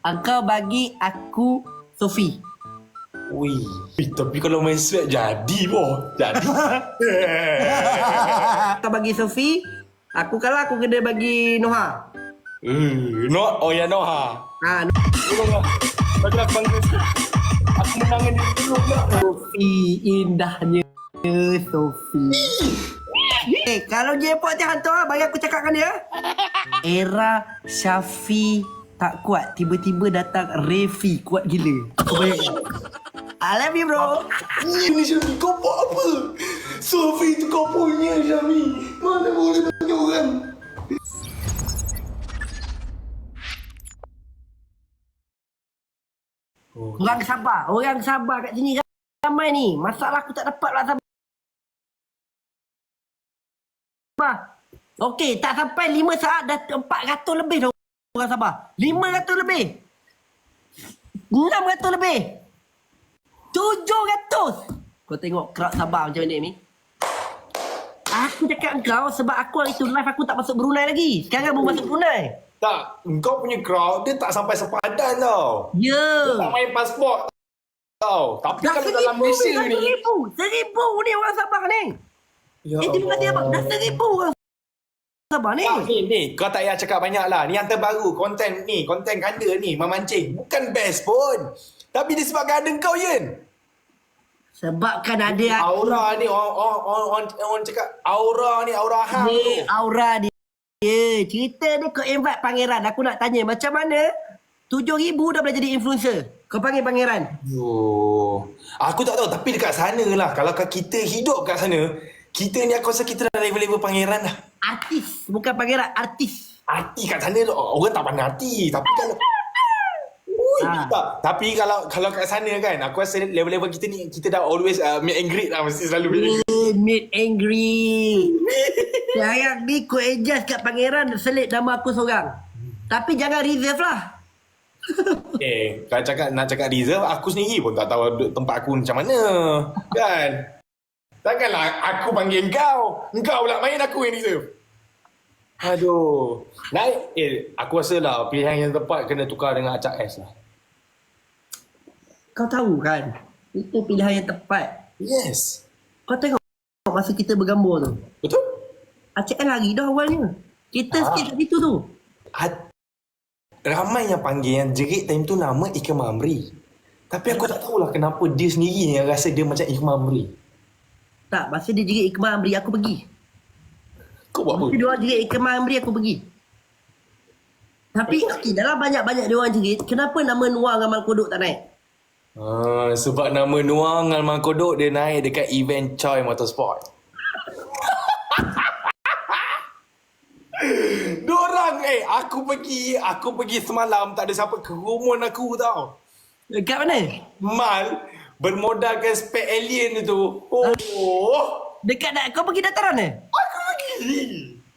Engkau bagi aku Sofi. Ui, eh, tapi kalau main swag jadi boh. Jadi. Kau bagi Sofi, aku kalah aku kena bagi Noha. Eh, no, oh ya Noha. Ha, Tolonglah. Bagi aku panggil. Aku menangin dia dulu lah. Sofi indahnya Sofi. Eh, kalau jackpot je hantar lah, bagi aku cakap dengan dia. Era Syafi tak kuat, tiba-tiba datang Refi kuat gila. Kau bayangkan. I love you bro. Ini Syami, kau buat apa? Sofi tu kau punya Syami. Mana boleh bagi orang? Oh, Orang sabar, orang sabar kat sini ramai ni. Masalah aku tak dapat lah sabar. Okey, tak sampai 5 saat dah 400 lebih dah orang sabar. 500 lebih. 600 lebih. 700. Kau tengok crowd sabar macam mana ni. Aku cakap engkau sebab aku hari tu live aku tak masuk Brunei lagi. Sekarang baru masuk Brunei. Tak, kau punya crowd dia tak sampai sepadan tau. Ya. Tak main pasport tau. Tapi Dah kalau dalam Malaysia ni. seribu. Seribu ni orang sabar ni. Ya Eh, terima kasih abang. Dah seribu orang sabar ni. Tak, ni, ni, kau tak payah cakap banyak lah. Ni yang terbaru, konten ni, konten kanda ni, memancing. Bukan best pun. Tapi disebabkan ada kau, Yen. Sebabkan ada aku Aura ni, orang, orang, orang, orang, cakap, aura ni, aura hang ni, aura dia. Ya, cerita dia kau invite pangeran. Aku nak tanya macam mana tujuh ribu dah boleh jadi influencer. Kau panggil pangeran. Oh, aku tak tahu tapi dekat sana lah. Kalau kita hidup kat sana, kita ni aku rasa kita dah level-level pangeran dah. Artis. Bukan pangeran, artis. Arti kat sana tu, orang tak pandai arti. Tapi kalau... Ui, Ah. tak. Tapi kalau kalau kat sana kan, aku rasa level-level kita ni, kita dah always uh, meet and greet lah. Mesti selalu meet and greet. Eh, Meet angry. Sekarang ni kau adjust kat pangeran selit nama aku seorang. Tapi jangan reserve lah. Eh, kalau cakap, nak cakap reserve, aku sendiri pun tak tahu tempat aku macam mana. Kan? Takkanlah aku panggil kau. Engkau pula main aku yang reserve. Aduh. Naik, eh, aku rasa lah pilihan yang tepat kena tukar dengan Acak S lah. Kau tahu kan? Itu pilihan yang tepat. Yes. Kau tengok masa kita bergambar tu. Betul? Acik kan lari dah awalnya. Kita Ah. skip kat situ tu. Ad- ramai yang panggil yang jerit time tu nama Ika Mamri. Tapi aku tak tahulah kenapa dia sendiri yang rasa dia macam Ika Mamri. Tak, masa dia jerit Ikmal Amri, aku pergi. Kau buat apa? Masa dia orang jerit Ikmal Amri, aku pergi. Tapi, okey, dalam banyak-banyak dia orang jerit, kenapa nama Nuang Amal Kodok tak naik? Ah, sebab nama Nuang Alman Kodok dia naik dekat event Choi Motorsport. Dorang eh aku pergi aku pergi semalam tak ada siapa kerumun aku tau. Dekat mana? Mal bermodalkan spek alien itu. Oh, Dekat dah, kau pergi dataran eh? aku pergi.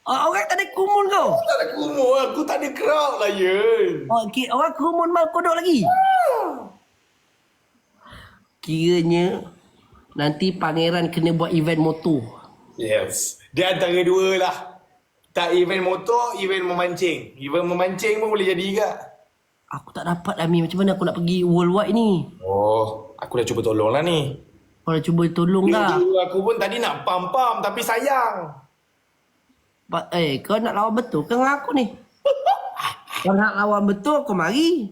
Oh, orang tak ada kumun kau? Aku tak ada kumur, aku tak ada crowd lah Yun. Oh, okay, orang kumun Mal Kodok lagi? Kiranya, nanti pangeran kena buat event motor. Yes. Dia antara dua lah. Tak event motor, event memancing. Event memancing pun boleh jadi juga. Aku tak dapat Ami, macam mana aku nak pergi worldwide ni? Oh, aku dah cuba tolong lah ni. Kau dah cuba tolong? Dulu aku pun tadi nak pam-pam tapi sayang. Ba- Eh, kau nak lawan betul ke dengan aku ni? kau nak lawan betul, kau mari.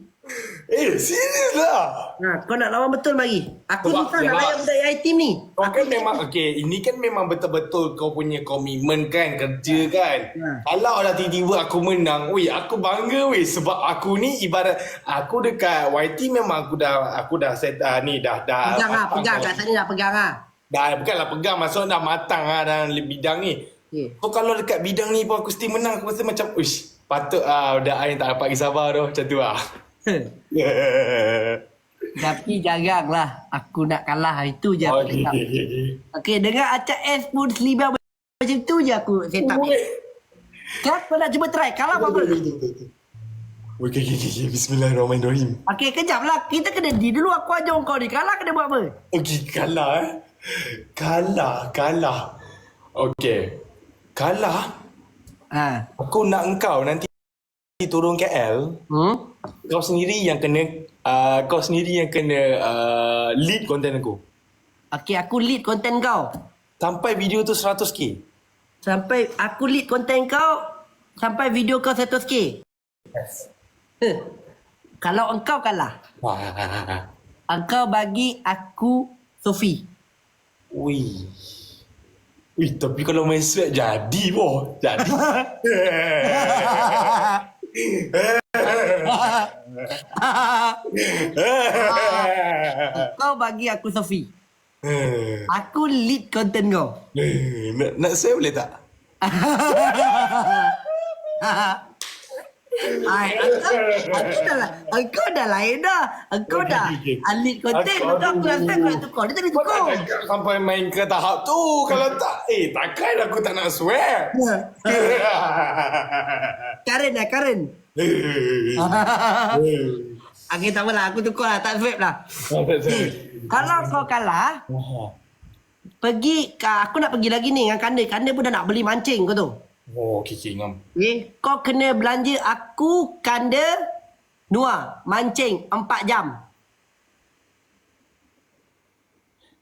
Eh, serius lah. Ha, kau nak lawan betul, mari. Aku Sebab- susah nak layan budak AI team ni. Kau kan memang, okay, ini kan memang betul-betul kau punya komitmen kan, kerja kan. Ha. Kalau dah tiba-tiba aku menang, weh, aku bangga weh. Sebab aku ni ibarat, aku dekat YT memang aku dah, aku dah set, uh, ni dah, dah. Pegang lah, pegang. dah. Kat sana dah pegang lah. Dah, bukanlah pegang, maksud dah matang lah dalam bidang ni. Okay. So kalau dekat bidang ni pun aku mesti menang, aku rasa macam, uish, patut ah uh, budak lain tak dapat pergi sabar tu, macam tu lah. Tapi jaranglah aku nak kalah. Itu je aku Okay. cakap. Okay, dengar Acak S pun selibang macam tu je aku set up. Weh. Kan kau nak cuba try. Kalah apa-apa. Okay, okay, okay. Bismillahirrahmanirrahim. Okay, kejap lah. Kita kena di dulu aku ajar kau ni. Kalah kena buat apa? Okay, kalah eh. Kalah, kalah. Okay. Kalah, Ha. aku nak engkau nanti turun KL. Hmm? Kau sendiri yang kena uh, kau sendiri yang kena uh, lead konten aku. Okay, aku lead konten kau. Sampai video tu 100k. Sampai aku lead konten kau sampai video kau 100k. Yes. Eh, Kalau engkau kalah, Wah. engkau bagi aku Sofi. Ui. Ui, tapi kalau main swag jadi boh. Jadi. Kau bagi aku Sofi. Aku lead konten kau. nak, nak saya boleh tak? Ay, engkau, engkau dah lah, engkau dah lain dah. Engkau dah lead konten. Aku- Engkau aku rasa aku nak tukar. Dia tak boleh Kau tukar. tak sampai main ke tahap tu. Kalau tak, eh takkan aku tak nak swear. Karen dah, Karen. Okay, tak apalah. Aku tukar lah. Tak swap lah. Kalau kau kalah, pergi, aku nak pergi lagi ni dengan Kanda. Kanda pun dah nak beli mancing kau tu. Oh, okay, okay, ngam. Okay, kau kena belanja aku Kanda Dua, mancing 4 jam.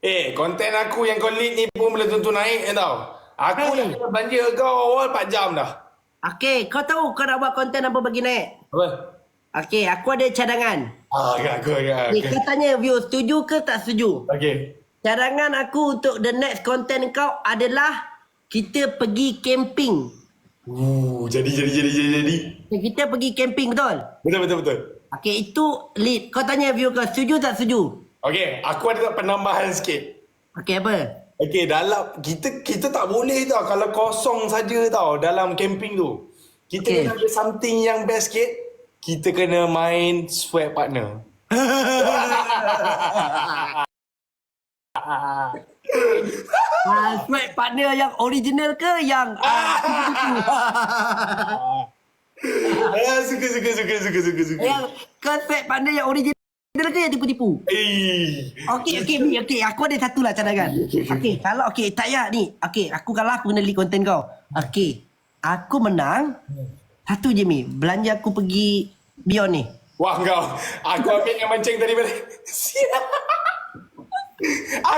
Eh, konten aku yang kau lead ni pun belum tentu naik eh, tau. Aku Hey. dah kena belanja kau awal 4 jam dah. Okay, kau tahu kau nak buat konten apa bagi naik? Apa? Okay, aku ada cadangan. Ah, agak aku, agak Ni aku. kau tanya view setuju ke tak setuju? Okay. Cadangan aku untuk the next content kau adalah kita pergi camping. Uh, jadi, jadi, jadi, jadi, jadi. Kita pergi camping betul? Betul, betul, betul. Okay, itu lead. Kau tanya view kau setuju tak setuju? Okay, aku ada penambahan sikit. Okay, apa? Okay, dalam kita kita tak boleh tau kalau kosong saja tau dalam camping tu. Kita Okay. kena ada something yang best sikit. Kita kena main sweat partner. Ah, sweat partner yang original ke yang ah, ah, suka, suka, suka, suka, suka, suka. yang kau sweat partner yang original ke yang tipu-tipu? Eh. Okey, okey, okey. Aku ada satu lah cadangan. Okey, kalau okey, tak payah ni. Okey, aku kalah aku kena lead konten kau. Okey, aku menang. Satu je, Mi. Belanja aku pergi Beyond ni. Wah kau, aku ambil yang mancing tadi balik. Siap.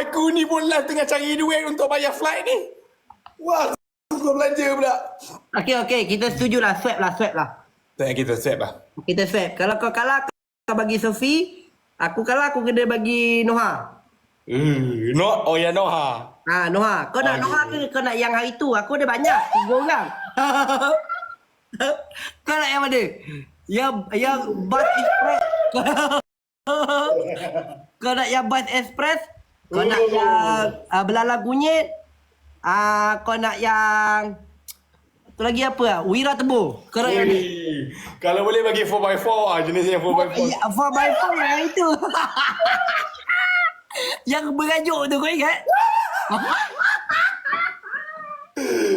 Aku ni pun lah tengah cari duit untuk bayar flight ni. Wah, aku belanja pula. Okey, okey. Kita setuju lah. Swap lah, swap lah. Tak kita set lah. Kita swap. Kalau kau kalah, kau bagi Sofi. Aku kalah, aku kena bagi Noha. Uh, no, oh ya Noha. Ha, Noha. Kau nak Oh, Noha ke kau nak yang hari tu? Aku ada banyak. Tiga orang. kau nak yang mana? Yang yang bus express. kau nak yang bus express? Kau nak yang uh, belalang kunyit? Ah, kau nak yang tu lagi apa ah? Wira tebu. Kau nak yang ni? Kalau boleh bagi 4x4 ah jenis yang 4x4. Ya, 4x4 yang itu. yang berajuk tu kau ingat?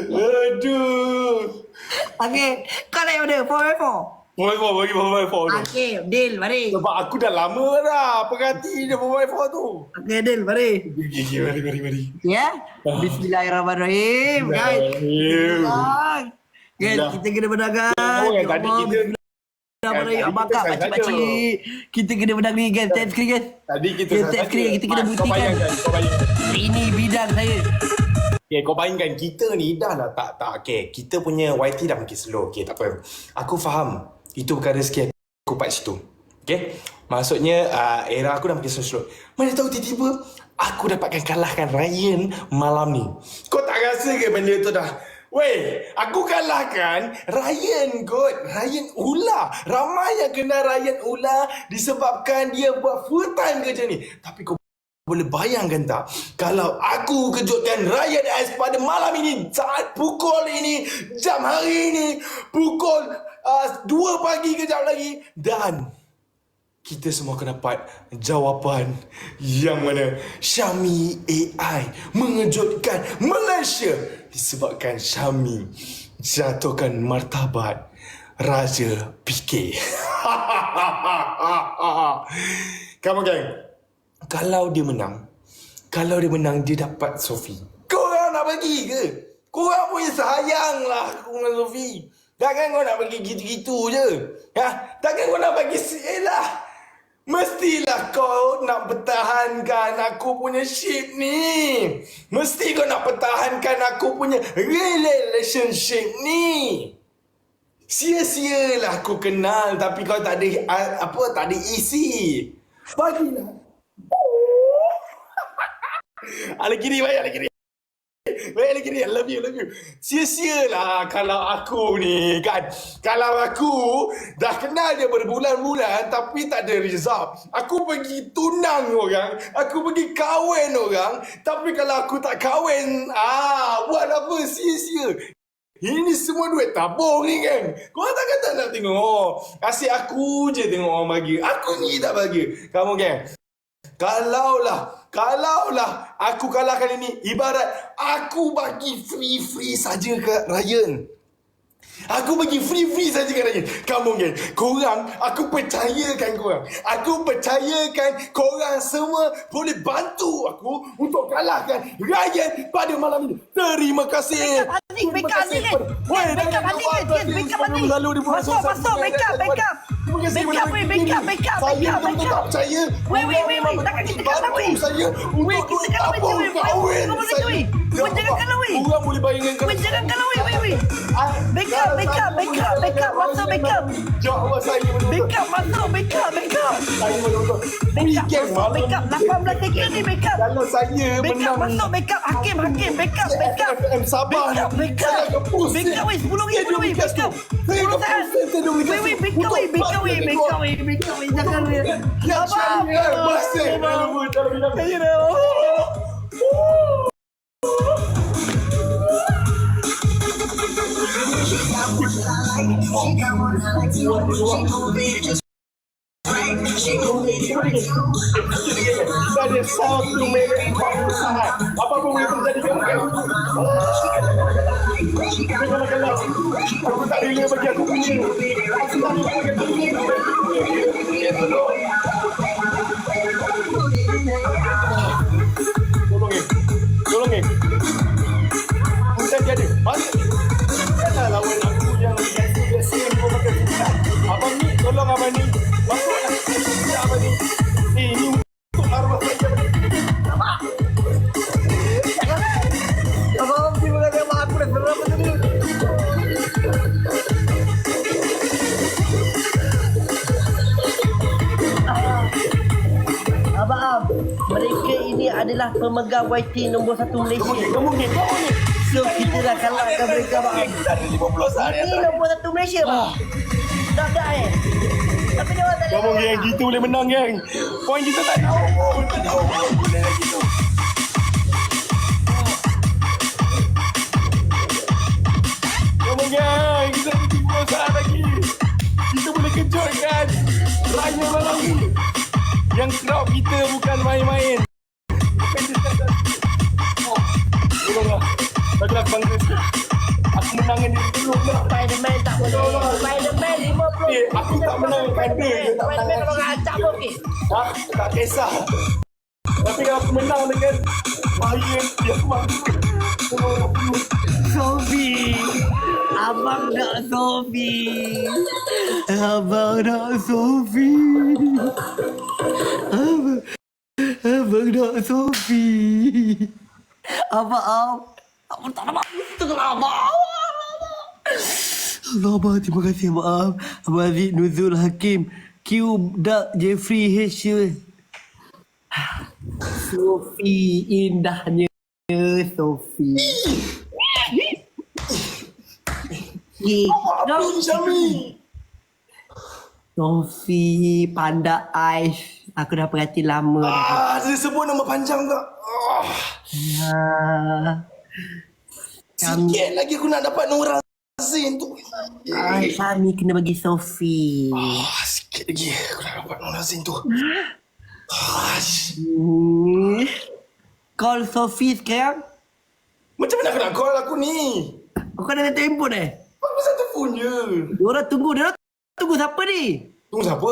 Aduh. Okey, kau nak yang mana? 4x4? 4x4 bagi 4x4 tu. Okey, deal, mari. Sebab aku dah lama dah perhati dia 4x4 tu. Okey, deal, mari. Gigi, gigi, mari, mari, mari. Ya. Bismillahirrahmanirrahim. Guys. Bismillahirrahmanirrahim. Guys, Guys, Bismillah. kita kena berdagang. Oh, yang Ya tadi kita- Bismillahirrahmanirrahim. Yang tadi Abang kita kak, salah pakcik-pakcik. Kita kena berdagang ni, guys. Tap screen, guys. Tadi kita tap screen, kita kena buktikan. kau bayangkan. Ini bidang saya. Okay, kau bayangkan kita ni dah lah tak, tak. Okay, kita punya YT dah makin slow. Okay, tak apa. Aku faham. Itu perkara sikit aku part situ. Okay. Maksudnya, uh, era aku dah makin slow-slow. Mana tahu tiba-tiba aku dapatkan kalahkan Ryan malam ni. Kau tak rasa ke benda tu dah Weh, aku kalahkan Ryan kot. Ryan Ula. Ramai yang kenal Ryan Ula disebabkan dia buat full time kerja ni. Tapi kau boleh bayangkan tak kalau aku kejutkan Ryan S pada malam ini saat pukul ini jam hari ini pukul uh, 2 pagi kejap lagi dan kita semua akan dapat jawapan yang mana Syami AI mengejutkan Malaysia disebabkan Syami jatuhkan martabat Raja PK. Come on gang. Kalau dia menang, kalau dia menang dia dapat Sofi. Korang nak bagi ke? Korang punya sayang lah aku dengan Sofi. Takkan kau nak bagi gitu-gitu je? Ha? Takkan kau nak bagi si Elah? Mestilah kau nak pertahankan aku punya ship ni. Mesti kau nak pertahankan aku punya relationship ni. Sia-sialah aku kenal tapi kau tak ada ah, apa tak ada isi. Bagilah. Ala kiri, baik ala kiri. Baik ala kiri, I love you, love you. Sia-sialah kalau aku ni kan. Kalau aku dah kenal dia berbulan-bulan tapi tak ada result. Aku pergi tunang orang. Aku pergi kahwin orang. Tapi kalau aku tak kahwin, ah, buat apa sia-sia. Ini semua duit tabung ni kan. Kau tak nak tengok. Asyik aku je tengok orang bagi. Aku ni tak bagi. Kamu kan? Kalaulah, kalaulah aku kalah kali ni, ibarat aku bagi free-free saja ke Ryan. Aku bagi free-free saja ke Ryan. Kamu kan, korang, aku percayakan korang. Aku percayakan korang semua boleh bantu aku untuk kalahkan Ryan pada malam ini. Terima kasih. Adik, backup adik kan? Weh, Backup dah- adik dah- kan? Yes, dah- backup sebelum adik. lalu di bulan Masuk, Suasa masuk, Sungai backup, Dapat. backup. Terima kasih Backup, kepada weh, ini. backup, backup, Saya backup, betul-betul backup. tak percaya. Weh, weh, weh, takkan kita kalah, weh. Saya untuk kita kalah, weh, tabung weh. kahwin Kau boleh saya. Weh. Ya Kau jangan kalah, weh. Orang boleh bayangkan Weh, jangan kalah, weh, weh, weh. Ah, Backup, kalau backup, saya backup, menang, backup, saya masuk, menang. backup. Ya Allah, saya betul-betul. Backup, masuk, backup, backup. Saya betul-betul. Backup, Weekend masuk, malam backup. ni. 18 second ni, backup. Kalau saya Backup, menang masuk, backup. Hakim, hakim, backup, backup. FM Sabah Backup, ni, backup. Saya akan pusing. Backup, weh, 10 ribu, Stadium weh, Ligas backup. tu. Saya 10 akan saat. pusing Stadium Ligas Weh, weh, tu. backup, weh, Untuk backup, weh, bagi backup, gol. weh, backup, weh. Jangan, weh. Ya, Abang, saya abang, masih abang. dalam dalam dalam. Ya, dah. Ada satu minit sangat. Apa pun boleh terjadi kan? Kalau kalau aku tak rela bagi aku punya. Aku tak rela bagi aku punya. Mereka ini adalah pemegang YT nombor satu Malaysia. Kamu ni, kamu ni. So, kita dah kalahkan mereka, abang. Kita ada 50 saat yang Ini nombor satu Malaysia, bang. Dia tak Kamu geng, kita boleh menang geng. Poin kita tak tahu pun. Tak tahu pun. Boleh lagi tu. Kamu geng, kita ada 30 saat lagi. Kita boleh kejutkan. Raya malam ni. Yang crowd kita bukan main-main. Dia tak Oh, tolonglah. Aku bangga. Aku menangkan diri dulu lah. Spiderman tak boleh. Spiderman 50. Eh, aku tak menangkan dia. Dia tak menangkan kalau nak acap pun okey. Ha? Tak kisah. Tapi kalau aku menang dengan bahaya, dia aku mampu. Sofi. Abang nak Sofi. Abang nak Sofi. Abang, abang nak Sofi. Abang, abang tak nak itu lah abang. Allah abang, terima kasih maaf. Abang Aziz Nuzul Hakim. Q Dark Jeffrey H. Sofi indahnya Sofi. Abang Syami. Sofi Panda Ais. Aku dah perhati lama dah. Ah, dia sebut nama panjang tak? Ah, Kami- sikit lagi aku nak dapat Nora Zain tu. Ai, kami kena bagi Sofi. Ah, sikit lagi aku nak dapat Nora Zain tu. Ah, Hmm. Call Sofi sekarang. macam mana aku nak call aku ni? Kau kan ada telefon eh? Aku satu phone je. Dia orang tunggu. Dia orang tunggu siapa ni? Tunggu siapa?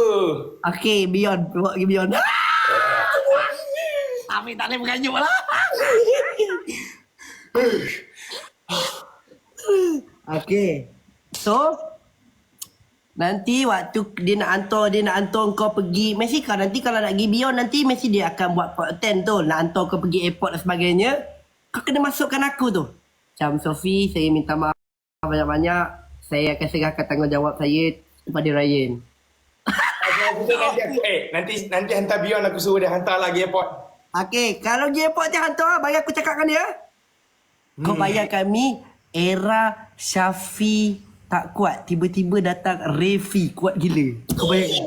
Okay, Beyond. Bawa pergi Beyond. Tapi tak boleh mengajuk lah. Okay. So Nanti waktu dia nak hantar Dia nak hantar kau pergi Mesti kau nanti kalau nak pergi beyond Nanti mesti dia akan buat attend tu. Nak hantar kau pergi airport dan sebagainya. Kau kena masukkan aku tu. Macam Sophie Saya minta maaf banyak-banyak. Saya akan serahkan tanggungjawab saya Kepada Ryan. Nanti aku, eh, nanti nanti hantar Beyond aku suruh dia hantar lagi airport. Okay Kalau pergi airport dia hantar Bagi aku cakapkan dia. Kau bayangkan Mi Era Syafi tak kuat Tiba-tiba datang Refi kuat gila. Kau bayangkan?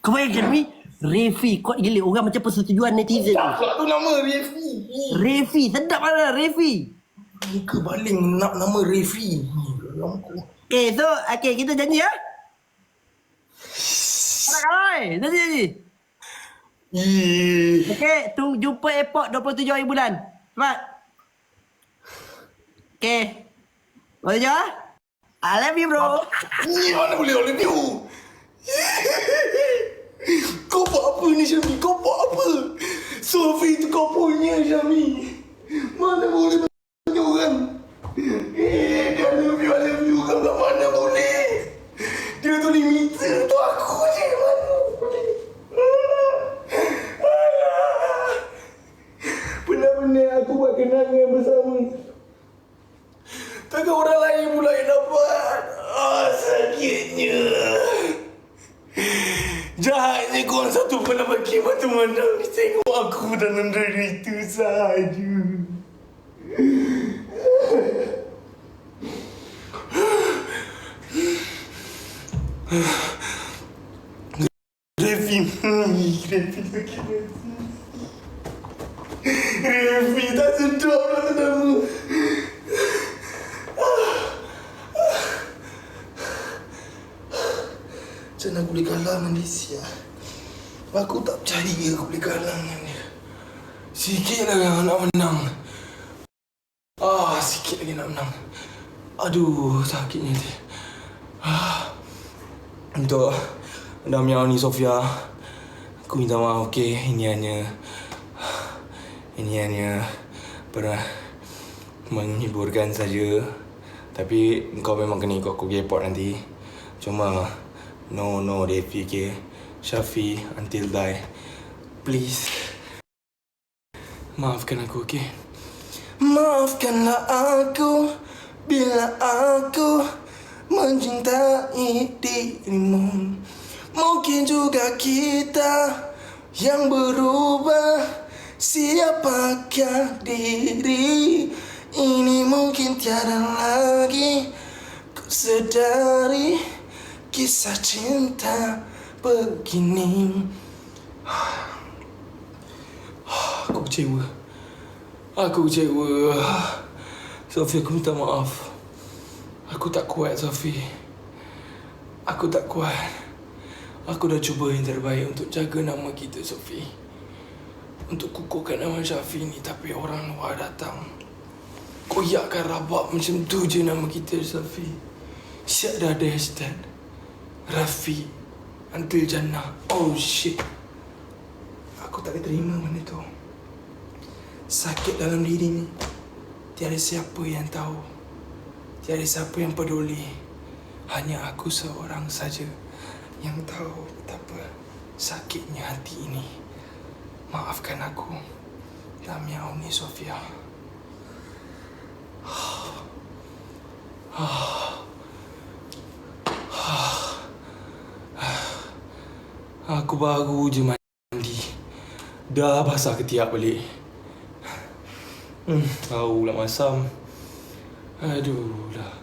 Kau bayangkan Mi? Refi kuat gila. Orang macam persetujuan netizen. Tak pula tu nama Refi. Refi sedap mana Refi. Muka baling nak nama Refi. Okay so Okay kita janji ya? Nak kalai Janji. Janji. Okay tu jumpa airport 27 hari bulan. Cepat Okay 27 ah I love you bro Ni mana boleh oleh view? Kau buat apa ni Syami? Kau buat apa? Sofi tu kau punya Syami. Mana boleh Revi tak sedap lah tu nama. Macam mana aku boleh kalah dengan dia Sia? Aku tak percaya aku boleh kalah dengan dia Sikit lagi nak menang Ah, sikit lagi nak menang Aduh, sakitnya dia ah. Untuk Damian ni Sofia Aku minta maaf, okey Ini hanya Ini hanya Pernah Menghiburkan saja Tapi Kau memang kena ikut aku pergi airport nanti Cuma No, no, Devi, okay? Syafi, until die. Please. Maafkan aku, okay? Maafkanlah aku bila aku mencintai dirimu. Mungkin juga kita yang berubah. Siapakah diri ini mungkin tiada lagi ku sedari kisah cinta begini. Aku kecewa. Aku kecewa. Sofi, aku minta maaf. Aku tak kuat, Sofi. Aku tak kuat. Aku dah cuba yang terbaik untuk jaga nama kita, Sofi. Untuk kukuhkan nama Syafi ni, tapi orang luar datang. Koyakkan rabak macam tu je nama kita, Sofi. Siap dah ada hashtag. Rafi Until Jannah. Oh shit. Aku tak boleh terima benda tu. Sakit dalam diri ni. Tiada siapa yang tahu. Tiada siapa yang peduli. Hanya aku seorang saja Yang tahu betapa Sakitnya hati ini Maafkan aku Lamia Uni Sofia Aku baru je mandi. Dah basah ketiak balik. Hmm, bau pula masam. Aduh lah.